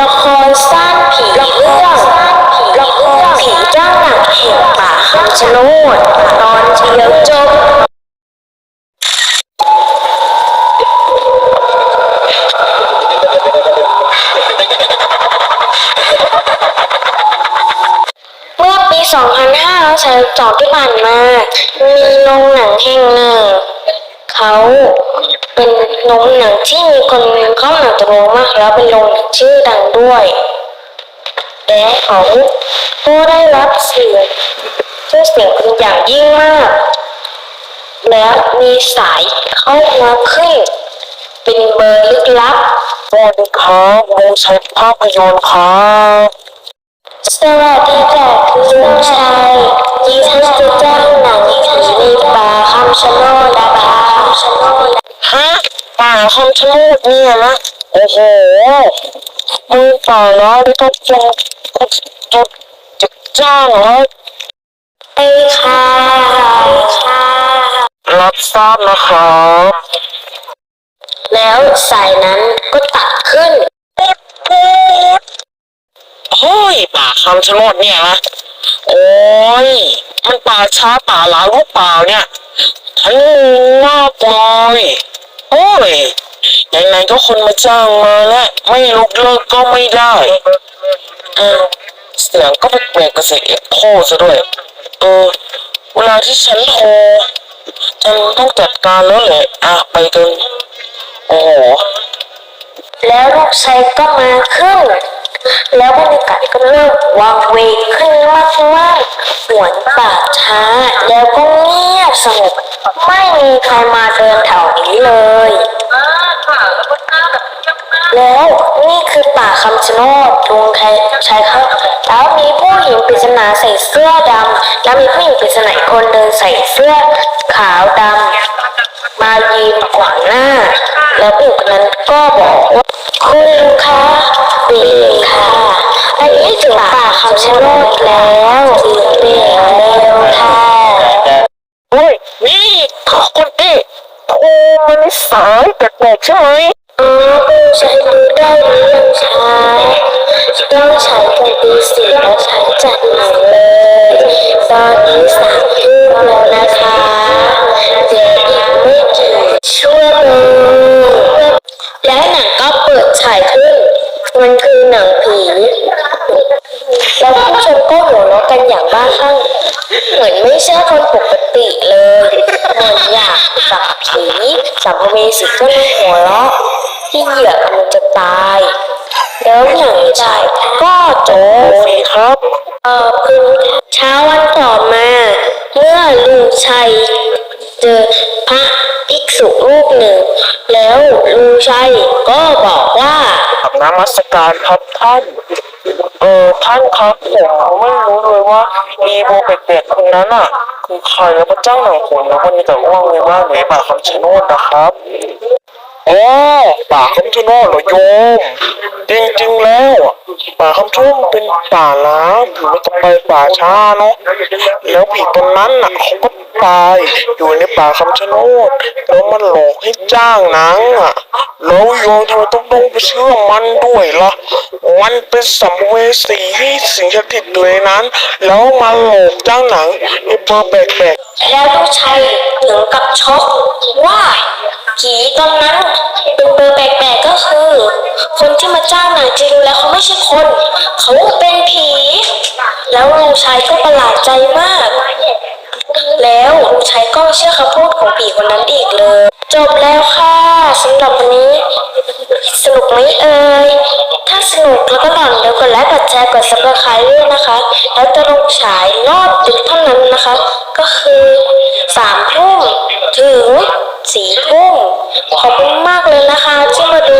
ละครสั้นผีเรื่องละครผีเจ้าหนังแห่งป่าคำชะโนดตอนเดียวจบเมื่อปี2532ที่ผ่านมา มีโรงหนังแห่งหนึ่ง เขา เป็นโรงหนังที่มีคนเข้าหนังจำนวนมากแล้วเป็นโรงชื่อดังด้วยและเขาก็ได้รับเสียงชื่อเสียงเป็นอย่างยิ่งมาก และมีสายเข้ามาขึ้น เป็นเบอร์ลึกลับสวัสดีครับวงชัยภาพยนตร์ครับสวัสดีค่ะคุณลุงชัยดิฉันจะจ้างหนังผีในป่าคำ คำชะโนดเนี่ยนะ โอ้โหมือป่าแล้วที่เขาจะจะจะจะจ้างแล้วไอ้ค่ะค่รับทราบนะครับแล้วสายนั้นก็ตัดขึ้นปุ๊ดปุ๊ดเฮ้ยป่าคำชะโนดเนี่ยนะโอ้ยมันป่าช้าป่าหลาลูกป่าเนี่ยฉันงงมากเลย โอ้ยยังไงก็คนมาจ้างมาแล้วไม่ลุกเลิกก็ไม่ได้อ่าเสียงก็แปลกๆกับเสียงเอ็กโคซะด้วย เออ เวลาที่ฉันโทรฉันต้องจัดการแล้วแหละอะไปกันโอ้โหแล้วลูกชายก็มาขึ้น แล้วบรรยากาศก็เริ่มวังเวงขึ้นมากมากๆหวนป่าช้าแล้วก็เงียบ สงบ ไม่มีใครมาเดินแถวนี้เลยแล้วนี่คือป่าคำชะโนดลุงไทยชายครับแล้วมีผู้หญิงปริศนาใส่เสื้อดำแล้วมีผู้หญิงปริศนาอีกคนเดินใส่เสื้อขาวดำมายืนขวางหน้า แล้วผู้หญิงคนนั้นก็บอกว่าคุณลุงคะดีค่ะอันนี้ถึงป่าคำชะโนดแล้วถึ เฮ้ยนี่คนที่โทรมาในสายแปลกๆใช่ไหมอ๋อคุณชายดูได้หรือยังชายต้องใช้กันตีสี่แล้วใช้จัดหนังเลย ตอนนี้สามทุ่มแล้วนะคะเดี๋ยวอีกไม่กี่ชั่วโมงและหนังก็เปิดฉายขึ้น มันคือหนังผี แล้วผู้ชมก็หัวเราะกันอย่างบ้าคลั่ง เหมือนไม่ใช่คนปกติเลยเหมือนอยากจับผีสัมภเวสีก็เลยหัวเราะที่เหยื่อกำลังจะตาย แล้วหนังฉายก็โอ้บฟีครับขอบคุณเช้าวันต่อมา เมื่อลุงชัยเจอพระภิกษุรูปหนึ่ง แล้วลุงชัยก็บอกว่ากับ น้ำมัสการครับท่าน เออท่านครับผมไม่รู้เลยว่าอีโบแปลกๆคนนั้นอะ คือใครแล้วมาจ้างหนังผมแล้ววันนี้แต่ว่างเลยว่าในป่าคำชะโนดนะครับโอ้ป่าคำชะโนดเหรอโยมจริงๆแล้วอะป่าคำชะโนดเป็นป่าล้างอยู่ไม่ต้องไปป่าช้าเนาะแล้วผีตนนั้นอะเขาก็ตายอยู่ในป่าคำชะโนดแล้วมันหลอกให้จ้างหนังอะแล้วโยมทำไมต้อง ไปเชื่อมันด้วยล่ะ มันเป็นสัมเวสีที่สิงสถิตอยู่ในนั้น แล้วมาหลอกจ้างหนังไอ้เบอร์แปลกแล้วลุงชัยถึงกับช็อกว่าผีตอนนั้นเป็นเบอร์แปลกๆก็คือ คนที่มาจ้างหนังจริงแล้วเขาไม่ใช่คน เขาเป็นผี แล้วลุงชัยก็ประหลาดใจมาก แล้วลุงชัยก็เชื่อคำพูดของผีคนนั้นอีกเลย จบแล้วค่ะ สำหรับวันนี้ สนุกไหมเอ่ย ถ้าสนุกแล้วก็ต่อนเดียวกดไลค์กดแชร์กดซับสไครต์ด้วยนะคะ แล้วจะลงฉายรอบดึกเท่านั้นนะคะ ก็คือสามทุ่มถึงสี่ทุ่มขอบคุณมากเลยนะคะที่มาดู